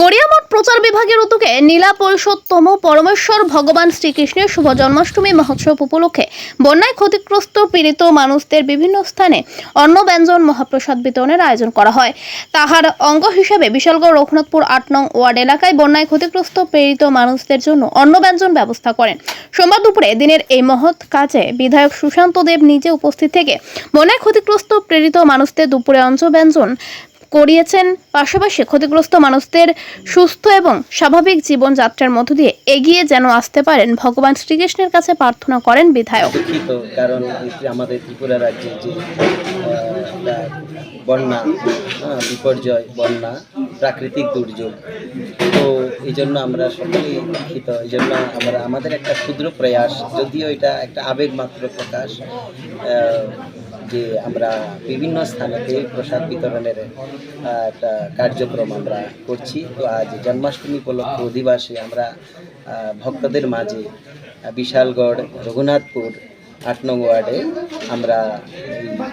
গড়িয়ামঠ প্রচার বিভাগের উদ্যোগে নীলা পরিষদতম পরমেশ্বর, ভগবান শ্রীকৃষ্ণের শুভ জন্মাষ্টমী মহোৎসব উপলক্ষে বন্যায় ক্ষতিগ্রস্ত পীড়িত মানুষদের বিভিন্ন স্থানে অন্ন ব্যঞ্জন মহাপ্রসাদ বিতরণের আয়োজন করা হয়। তাহার অঙ্গ হিসেবে বিশালগড় রঘুনাথপুর আট নং ওয়ার্ড এলাকায় বন্যায় ক্ষতিগ্রস্ত পীড়িত মানুষদের জন্য অন্ন ব্যঞ্জন ব্যবস্থা করেন। সোমবার দুপুরে দিনের এই মহৎ কাজে বিধায়ক সুশান্ত দেব নিজে উপস্থিত থেকে বন্যায় ক্ষতিগ্রস্ত প্রেরিত মানুষদের দুপুরে অঞ্চ ব্যঞ্জন করিয়েছেন পাশাপাশি ক্ষতিগ্রস্ত মানুষদের সুস্থ এবং স্বাভাবিক জীবনযাত্রার মধ্য দিয়ে এগিয়ে যেন আসতে পারেন, ভগবান শ্রীকৃষ্ণের কাছে প্রার্থনা করেন বিধায়ক। কারণ আমাদের ত্রিপুরা রাজ্যে যে বন্যা বিপর্যয় বন্যা, প্রাকৃতিক দুর্যোগ, তো এই জন্য আমরা সকলেই দুঃখিত, এই জন্য আমরা, আমাদের একটা ক্ষুদ্র প্রয়াস, যদিও এটা একটা আবেগ মাত্র প্রকাশ যে আমরা বিভিন্ন স্থানেতে প্রসাদ বিতরণের একটা কার্যক্রম আমরা করছি। তো আজ জন্মাষ্টমী উপলক্ষে অধিবাসে আমরা ভক্তদের মাঝে বিশালগড়, রঘুনাথপুর, আট নং ওয়ার্ডে আমরা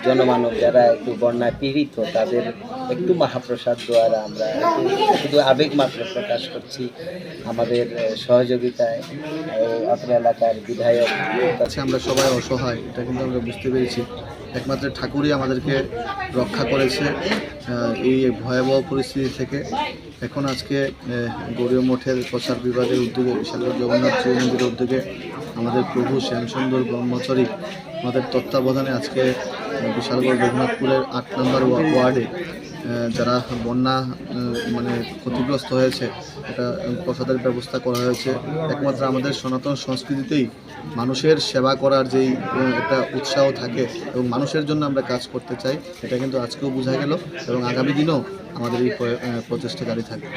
জনমানব যারা একটু বন্যায় পীড়িত, তাদের একটু মহাপ্রসাদ দ্বারা আমরা শুধু আবেগ মাত্র প্রকাশ করছি আমাদের সহযোগিতায়। অত্র এলাকার বিধায়ক। কাছে আমরা সবাই অসহায়, এটা কিন্তু আমরা বুঝতে পেরেছি। একমাত্র ঠাকুরই আমাদেরকে রক্ষা করেছে এই ভয়াবহ পরিস্থিতি থেকে। এখন আজকে গৌরীয় মঠের প্রচার বিভাগের উদ্যোগে, বিশাল জগন্নাথ শিব মন্দিরের উদ্যোগে আমাদের প্রভু শ্যামসুন্দর ব্রহ্মচারী আমাদের তত্ত্বাবধানে আজকে বিশালগড় রঘুনাথপুরের আট নম্বর ওয়া- ওয়ার্ডে যারা বন্যা মানে ক্ষতিগ্রস্ত হয়েছে এটা প্রসাদের ব্যবস্থা করা হয়েছে। একমাত্র আমাদের সনাতন সংস্কৃতিতেই মানুষের সেবা করার যেই একটা উৎসাহ থাকে এবং মানুষের জন্য আমরা কাজ করতে চাই এটা কিন্তু আজকেও বোঝা গেল এবং আগামী দিনেও আমাদের এই প্র- আহ, প্রচেষ্টা জারি থাকবে।